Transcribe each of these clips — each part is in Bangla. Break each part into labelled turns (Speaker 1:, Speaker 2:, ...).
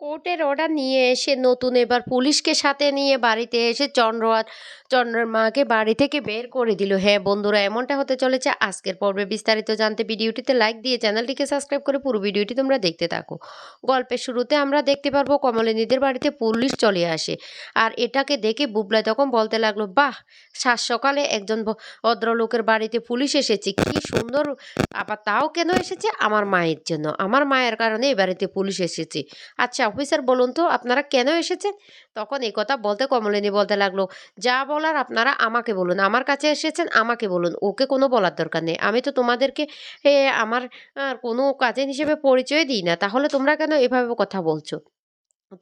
Speaker 1: কোর্টের অর্ডার নিয়ে এসে নতুন এবার পুলিশকে সাথে নিয়ে বাড়িতে এসে চন্দ্র চন্দ্রের মাকে বাড়ি থেকে বের করে দিল। হ্যাঁ বন্ধুরা, এমনটা হতে চলেছে আজকের পর্বে। বিস্তারিত জানতে ভিডিওটিতে লাইক দিয়ে চ্যানেলটিকে সাবস্ক্রাইব করে পুরো ভিডিওটি তোমরা দেখতে থাকো। গল্পের শুরুতে আমরা দেখতে পারব কমলিনীদের বাড়িতে পুলিশ চলে আসে। আর এটাকে দেখে বুবলাই তখন বলতে লাগল, বাহ, সাত সকালে একজন ভদ্রলোকের বাড়িতে পুলিশ এসেছে। কি সুন্দর আবার তাও কেন এসেছে? আমার মায়ের জন্য। আমার মায়ের কারণে এই বাড়িতে পুলিশ এসেছে। আচ্ছা অফিসার বলুন তো, আপনারা কেন এসেছেন? তখন এই কথা বলতে কমলিনী বলতে লাগল, যা বলার আপনারা আমাকে বলুন, আমার কাছে এসেছেন আমাকে বলুন, ওকে কোনো বলার দরকার নেই। আমি তো তোমাদেরকে আমার কোনো কাজের হিসেবে পরিচয় দিই না, তাহলে তোমরা কেন এভাবে কথা বলছো?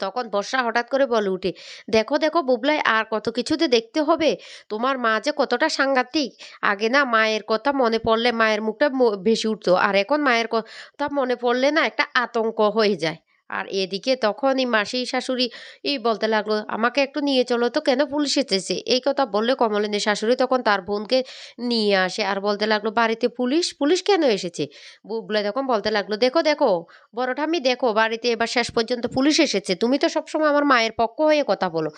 Speaker 1: তখন বর্ষা হঠাৎ করে বলে উঠে, দেখো দেখো বুবলাই, আর কত কিছুতে দেখতে হবে। তোমার মা যে কতটা সাংঘাতিক। আগে না মায়ের কথা মনে পড়লে মায়ের মুখটা ভেসে উঠতো, আর এখন মায়ের কথা মনে পড়লে না একটা আতঙ্ক হয়ে যায়। আর এদিকে তখনই মাসি শাশুড়ি, এই বলতে লাগল, আমাকে একটু নিয়ে চলো তো, কেন পুলিশ এসেছে? এই কথা বললে কমলেনের শাশুড়ি তখন তার বোনকে নিয়ে আসে আর বলতে লাগল, বাড়িতে পুলিশ? পুলিশ কেন এসেছে? বুবলে তখন বলতে লাগল, দেখো দেখো বড় ঠাম্মি দেখো, বাড়িতে এবার শেষ পর্যন্ত পুলিশ এসেছে। তুমি তো সবসময় আমার মায়ের পক্ষ হয়ে কথা বলো।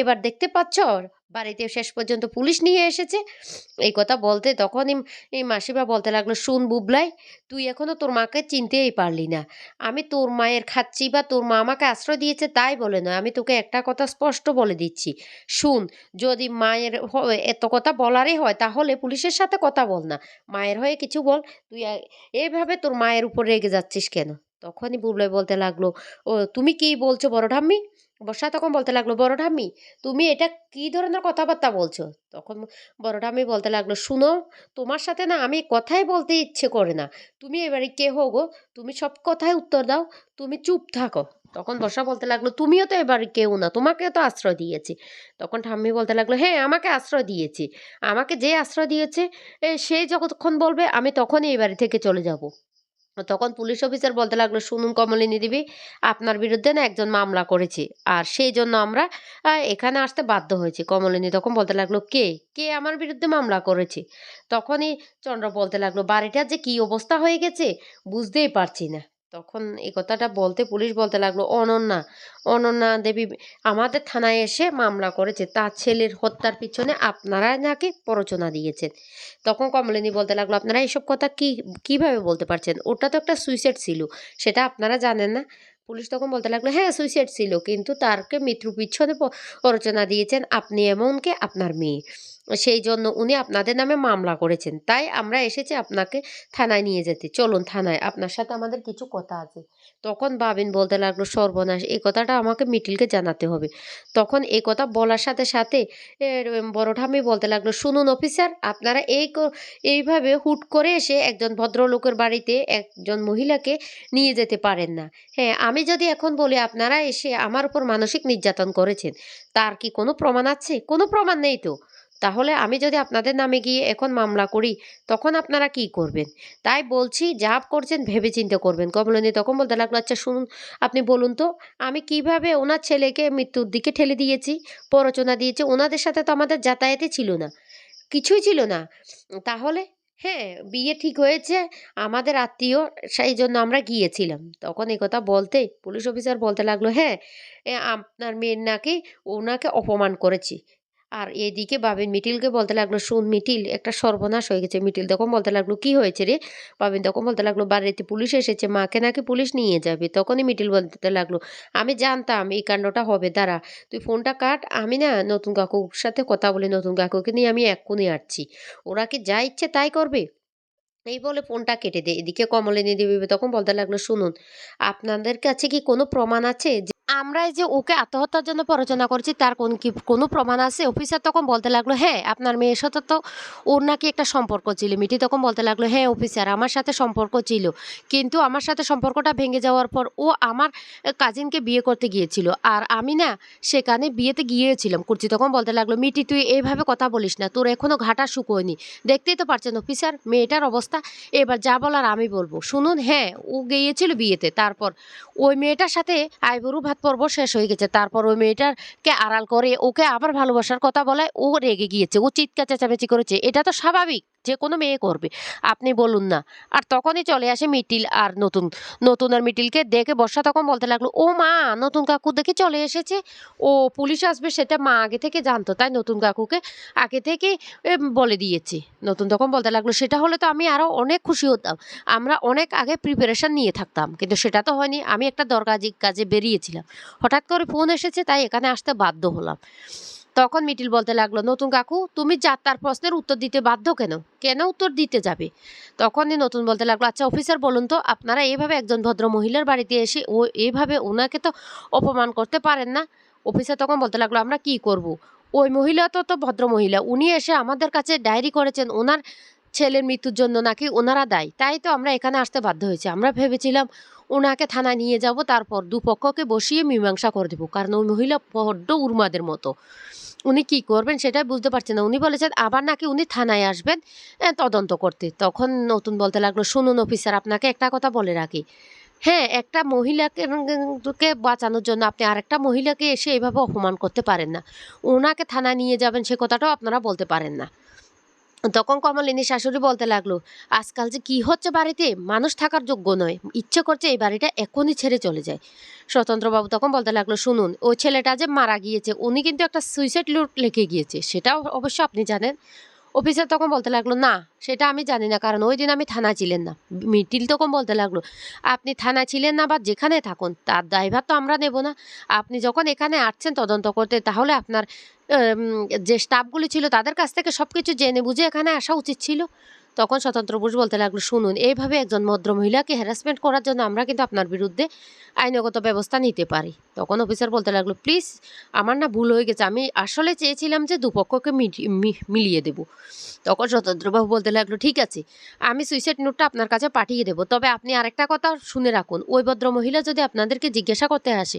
Speaker 1: এবার দেখতে পাচ্ছ বাড়িতে শেষ পর্যন্ত পুলিশ নিয়ে এসেছে। এই কথা বলতে তখনই এই মাসিমা বলতে লাগল, শুন বুবলাই, তুই এখনও তোর মাকে চিনতেই পারলি না। আমি তোর মায়ের খাচ্ছি বা তোর মা আমাকে আশ্রয় দিয়েছে তাই বলে নয়। আমি তোকে একটা কথা স্পষ্ট বলে দিচ্ছি। শুন, যদি মায়ের এত কথা বলারই হয় তাহলে পুলিশের সাথে কথা বল না। মায়ের হয়ে কিছু বল। তুই এইভাবে তোর মায়ের উপর রেগে যাচ্ছিস কেন? তখনই বুবলাই বলতে লাগল, ও, তুমি কি বলছো বড় ঠাম্মি? বর্ষা তখন বলতে লাগল, বড় ঠাম্মি, তুমি এটা কি ধরনের কথাবার্তা বলছো? তখন বড় ঠাম্মি বলতে লাগল, শুনো, তোমার সাথে না আমি কথাই বলতে ইচ্ছে করে না। তুমি এবারে কে হো গো? তুমি সব কথায় উত্তর দাও, তুমি চুপ থাকো। তখন বর্ষা বলতে লাগল, তুমিও তো এবার কেউ না, তোমাকে তো আশ্রয় দিয়েছি। তখন ঠাম্মি বলতে লাগল হ্যাঁ আমাকে আশ্রয় দিয়েছি। আমাকে যে আশ্রয় দিয়েছে সে যখন বলবে, আমি তখনই এই বাড়ি থেকে চলে যাব। তখন পুলিশ অফিসার বলতে লাগল, শুনুন কমলিনী দেবী আপনার বিরুদ্ধে না একজন মামলা করেছে আর সেই জন্য আমরা এখানে আসতে বাধ্য হয়েছি। কমলিনী তখন বলতে লাগল, কে? কে আমার বিরুদ্ধে মামলা করেছে? তখনই চন্দ্র বলতে লাগল বাড়িটার যে কি অবস্থা হয়ে গেছে বুঝতেই পারছি না। তখন এই কথাটা বলতে পুলিশ বলতে লাগল, অনন্যা অনন্যা দেবী, আমাদের থানায় এসে মামলা করেছে, তার ছেলের হত্যার পিছনে আপনারা নাকি প্ররোচনা দিয়েছেন। তখন কমলিনী বলতে লাগল, আপনারা এইসব কথা কি, কীভাবে বলতে পারছেন? ওটা তো একটা সুইসাইড ছিল, সেটা আপনারা জানেন না? পুলিশ তখন বলতে লাগল হ্যাঁ সুইসাইড ছিল, কিন্তু তারকে মৃত্যুর পিছনে প্ররোচনা দিয়েছেন আপনি এমনকি আপনার মেয়ে। সেই জন্য উনি আপনাদের নামে মামলা করেছেন। তাই আমরা এসেছি আপনাকে থানায় নিয়ে যেতে। চলুন থানায়, আপনার সাথে আমাদের কিছু কথা আছে। তখন বাবিন বলতে লাগল, সর্বনাশ, এই কথাটা আমাকে মিটিলকে জানাতে হবে। তখন এই কথা বলার সাথে সাথে বড় ঠাম্মি বলতে লাগল, শুনুন অফিসার, আপনারা এই এইভাবে হুট করে এসে একজন ভদ্রলোকের বাড়িতে একজন মহিলাকে নিয়ে যেতে পারেন না। হ্যাঁ আমি যদি এখন বলি আপনারা এসে আমার উপর মানসিক নির্যাতন করেছেন, তার কি কোনো প্রমাণ আছে? কোনো প্রমাণ নেই তো। তাহলে আমি যদি আপনাদের নামে গিয়ে এখন মামলা করি, তখন আপনারা কি করবেন? তাই বলছি, যা করছেন ভেবে চিন্তে করবেন। কমলিনী তখন বলতে লাগল আচ্ছা শুনুন, আপনি বলুন তো, আমি কীভাবে ওনার ছেলেকে মৃত্যুর দিকে ঠেলে দিয়েছি প্ররোচনা দিয়েছি? ওনাদের সাথে তো আমাদের যাতায়াতই ছিল না। কিছুই ছিল না। তাহলে হ্যাঁ বিয়ে ঠিক হয়েছে, আমাদের আত্মীয়, সেই জন্য আমরা গিয়েছিলাম। তখন কথা বলতে, পুলিশ অফিসার বলতে লাগল হ্যাঁ আপনার মেয়ের নাকি ওনাকে অপমান করেছি। আর এদিকে বাবিন মিটিলকে বলতে লাগল, শুন মিটিল, একটা সর্বনাশ হয়ে গেছে। মিটিল তখন বলতে লাগল, কি হয়েছে রে? বাবিন তখন বলতে লাগল, বাড়িতে পুলিশ এসেছে, মাকে নাকি পুলিশ নিয়ে যাবে? তখনই মিটিল বলতে লাগল, আমি জানতাম এই কাণ্ডটা হবে, দাঁড়া, তুই ফোনটা কাট, আমি না নতুন কাকুর সাথে কথা বলে, নতুন কাকুকে নিয়ে আমি এক্ষুনি আসছি। ওরা কি যা ইচ্ছে তাই করবে? এই বলে ফোনটা কেটে দেয়। এদিকে কমলিনী দেবী তখন বলতে লাগল, শুনুন, আপনাদের কাছে কি কোনো প্রমাণ আছে আমরা যে ওকে আত্মহত্যার জন্য প্ররোচনা করছি, তার কোন কি, কোনো প্রমাণ আছে? অফিসার তখন বলতে লাগল হ্যাঁ আপনার মেয়ের সাথে তো ওর নাকি একটা সম্পর্ক ছিল। মিটি তখন বলতে লাগল হ্যাঁ অফিসার, আমার সাথে সম্পর্ক ছিল। কিন্তু আমার সাথে সম্পর্কটা ভেঙে যাওয়ার পর ও আমার কাজিনকে বিয়ে করতে গিয়েছিল। আর আমি না সেখানে বিয়েতে গিয়েছিলাম। কুর্চি তখন বলতে লাগল মিটি তুই এইভাবে কথা বলিস না। তোর এখনও ঘাটা শুকোয়নি দেখতেই তো পারছেন অফিসার, মেয়েটার অবস্থা। এবার যা বলার আমি বলব। শুনুন হ্যাঁ ও গিয়েছিল বিয়েতে। তারপর ওই মেয়েটার সাথে আইবুড়ু ভাত পর্ব শেষ হয়ে গেছে। তারপর ওই মেয়েটারকে আড়াল করে ওকে আবার ভালোবাসার কথা বলায় ও রেগে গিয়েছে। ও চিৎকার চেঁচামেচি করেছে। এটা তো স্বাভাবিক। যে কোনো মেয়ে করবে। আপনি বলুন না। আর তখনই চলে আসে মিটিল আর নতুন নতুন আর মিটিলকে দেখে বর্ষা তখন বলতে লাগল, ও মা, নতুন কাকু দেখে চলে এসেছে। ও পুলিশ আসবে সেটা মা আগে থেকে জানতো, তাই নতুন কাকুকে আগে থেকে বলে দিয়েছে। নতুন তখন বলতে লাগল, সেটা হলে তো আমি আরও অনেক খুশি হতাম। আমরা অনেক আগে প্রিপারেশন নিয়ে থাকতাম, কিন্তু সেটা তো হয়নি। আমি একটা দরকারি কাজে বেরিয়েছিলাম। হঠাৎ করে ফোন এসেছে, তাই এখানে আসতে বাধ্য হলাম। তখন মিটিল বলতে লাগল, নতুন কাকু, তুমি যাত্রার প্রশ্নের উত্তর দিতে বাধ্য কেন? কেন উত্তর দিতে যাবে? তখনই নতুন বলতে লাগল আচ্ছা অফিসার, বলুন তো, আপনারা এইভাবে একজন ভদ্র মহিলার বাড়িতে এসে ও এভাবে ওনাকে তো অপমান করতে পারেন না? অফিসার তখন বলতে লাগল, আমরা কি করব। ওই মহিলা তো তো ভদ্র মহিলা, উনি এসে আমাদের কাছে ডায়েরি করেছেন, ওনার ছেলের মৃত্যুর জন্য নাকি ওনারা দায়ী? তাই তো আমরা এখানে আসতে বাধ্য হয়েছি। আমরা ভেবেছিলাম ওনাকে থানায় নিয়ে যাব, তারপর দুপক্ষকে বসিয়ে মীমাংসা করে দেবো, কারণ ওই মহিলা বড্ড উর্মাদের মতো। উনি কি করবেন সেটাই বুঝতে পারছেন না। উনি বলেছেন, আবার নাকি উনি থানায় আসবেন তদন্ত করতে। তখন নতুন বলতে লাগল, শুনুন অফিসার, আপনাকে একটা কথা বলে রাখি। হ্যাঁ একটা মহিলাকে বাঁচানোর জন্য আপনি আরেকটা মহিলাকে এসে এভাবে অপমান করতে পারেন না। ওনাকে থানায় নিয়ে যাবেন সে কথাটাও আপনারা বলতে পারেন না। তখন কমলিনী শাশুড়ি বলতে লাগল, আজকাল যে কি হচ্ছে বাড়িতে? মানুষ থাকার যোগ্য নয়। ইচ্ছে করছে এই বাড়িটা এখনই ছেড়ে চলে যায়। স্বতন্ত্রবাবু তখন বলতে লাগল, শুনুন, ওই ছেলেটা যে মারা গিয়েছে, উনি কিন্তু একটা সুইসাইড নোট লিখে গিয়েছে। সেটাও অবশ্য আপনি জানেন? অফিসার তখন বলতে লাগল, না, সেটা আমি জানি না, কারণ ওই দিন আমি থানা ছিলেন না। মিটিল তখন বলতে লাগল, আপনি থানা ছিলেন না বা যেখানে থাকুন, তার ড্রাইভার তো আমরা নেব না। আপনি যখন এখানে আসছেন তদন্ত করতে, তাহলে আপনার যে স্টাফগুলি ছিল তাদের কাছ থেকে সব কিছু জেনে বুঝে এখানে আসা উচিত ছিল। তখন স্বতন্ত্র পুরুষ বলতে লাগল, শুনুন, এইভাবে একজন ভদ্র মহিলাকে হ্যারাসমেন্ট করার জন্য আমরা কিন্তু আপনার বিরুদ্ধে আইনগত ব্যবস্থা নিতে পারি। তখন অফিসার বলতে লাগল প্লিজ আমার না ভুল হয়ে গেছে। আমি আসলে চেয়েছিলাম যে দুপক্ষকে মিলিয়ে দেব। তখন স্বতন্ত্রবাবু বলতে লাগল, ঠিক আছে, আমি সুইসাইড নোটটা আপনার কাছে পাঠিয়ে দেবো। তবে আপনি আরেকটা কথা শুনে রাখুন, ওই ভদ্র মহিলা যদি আপনাদেরকে জিজ্ঞাসা করতে আসে,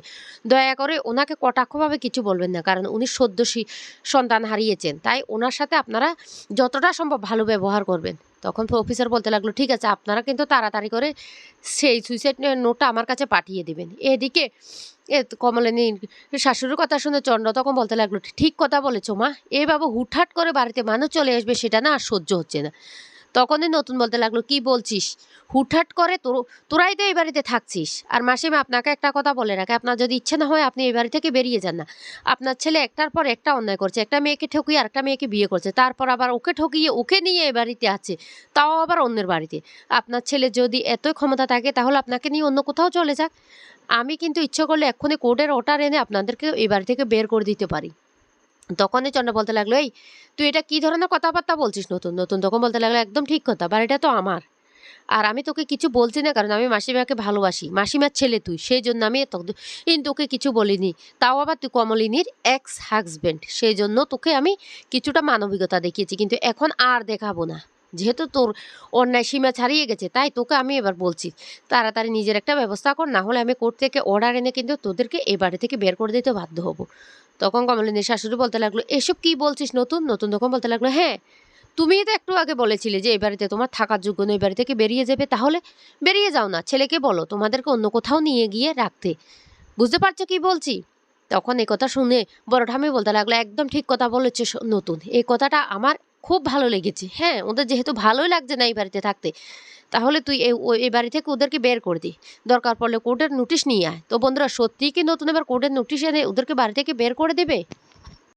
Speaker 1: দয়া করে ওনাকে কটাক্ষভাবে কিছু বলবেন না, কারণ উনি সদ্য সন্তান হারিয়েছেন। তাই ওনার সাথে আপনারা যতটা সম্ভব ভালো ব্যবহার করবেন। তখন অফিসার বলতে লাগল, ঠিক আছে, আপনারা কিন্তু তাড়াতাড়ি করে সেই সুইসাইড নোটটা আমার কাছে পাঠিয়ে দেবেন। এদিকে এ কমলিনী শাশুড়ির কথা শুনে চন্দ্র তখন বলতে লাগল, ঠিক কথা বলেছ মা, এ বাবু হুটহাট করে বাড়িতে মানুষ চলে আসবে, সেটা না আর সহ্য হচ্ছে না। তখনই নতুন বলতে লাগল, কি বলছিস? হুটহাট করে তোর, তোরাই তো এই বাড়িতে থাকছিস। আর মাসিমা আপনাকে একটা কথা বলে রাখে, আপনার যদি ইচ্ছে না হয় আপনি এই বাড়ি থেকে বেরিয়ে যান না। আপনার ছেলে একটার পর একটা অন্যায় করছে, একটা মেয়েকে ঠকিয়ে আরেকটা মেয়েকে বিয়ে করছে, তারপর আবার ওকে ঠকিয়ে ওকে নিয়ে এই বাড়িতে আছে, তাও আবার অন্যের বাড়িতে। আপনার ছেলে যদি এতই ক্ষমতা থাকে, তাহলে আপনাকে নিয়ে অন্য কোথাও চলে যাক। আমি কিন্তু ইচ্ছে করলে এক্ষুনি কোর্টের অর্ডার এনে আপনাদেরকে এই বাড়ি থেকে বের করে দিতে পারি। তখনই চন্দ্র বলতে লাগল, এই, তুই এটা কি ধরনের কথাবার্তা বলছিস? নতুন নতুন তখন বলতে লাগল, একদম ঠিক কথা বা এটা তো আমার। আর আমি তোকে কিছু বলছি না, কারণ আমি মাসিমাকে ভালোবাসি। মাসিমার ছেলে তুই, সেই জন্য আমি ইন তোকে কিছু বলিনি। তাও আবার তুই কমলিনীর এক্স হাজব্যান্ড সেই জন্য তোকে আমি কিছুটা মানবিকতা দেখিয়েছি, কিন্তু এখন আর দেখাবো না। যেহেতু তোর অন্যায় সীমা ছাড়িয়ে গেছে, তাই তোকে আমি এবার বলছি, তাড়াতাড়ি নিজের একটা ব্যবস্থা কর, না হলে আমি কোর্ট থেকে অর্ডার এনে কিন্তু তোদেরকে এ বাড়ি থেকে বের করে দিতে বাধ্য হব। তখন কমলিনীর শাশুড়ি বলতে লাগল, এসব কি বলছিস নতুন? নতুন তখন বলতে লাগল হ্যাঁ তুমিই তো একটু আগে বলেছিলে যে এই বাড়িতে তোমার থাকার যোগ্য নয় বাড়ি থেকে বেরিয়ে যাবে। তাহলে বেরিয়ে যাও না, ছেলেকে বলো, তোমাদেরকে অন্য কোথাও নিয়ে গিয়ে রাখতে। বুঝতে পারছ কি বলছি? তখন এই কথা শুনে বড় ঠামি বলতে লাগল, একদম ঠিক কথা বলেছে নতুন। এই কথাটা আমার খুব ভালো লেগেছে। হ্যাঁ ওদের যেহেতু ভালোই লাগছে না এই বাড়িতে থাকতে তাহলে তুই এই বাড়ি থেকে ওদেরকে বের করে দি। দরকার পড়লে কোর্টের নোটিশ নিয়ে আয়। তো বন্ধুরা, সত্যিই কি নতুন এবার কোর্টের নোটিশ এনে ওদেরকে বাড়ি থেকে বের করে দেবে?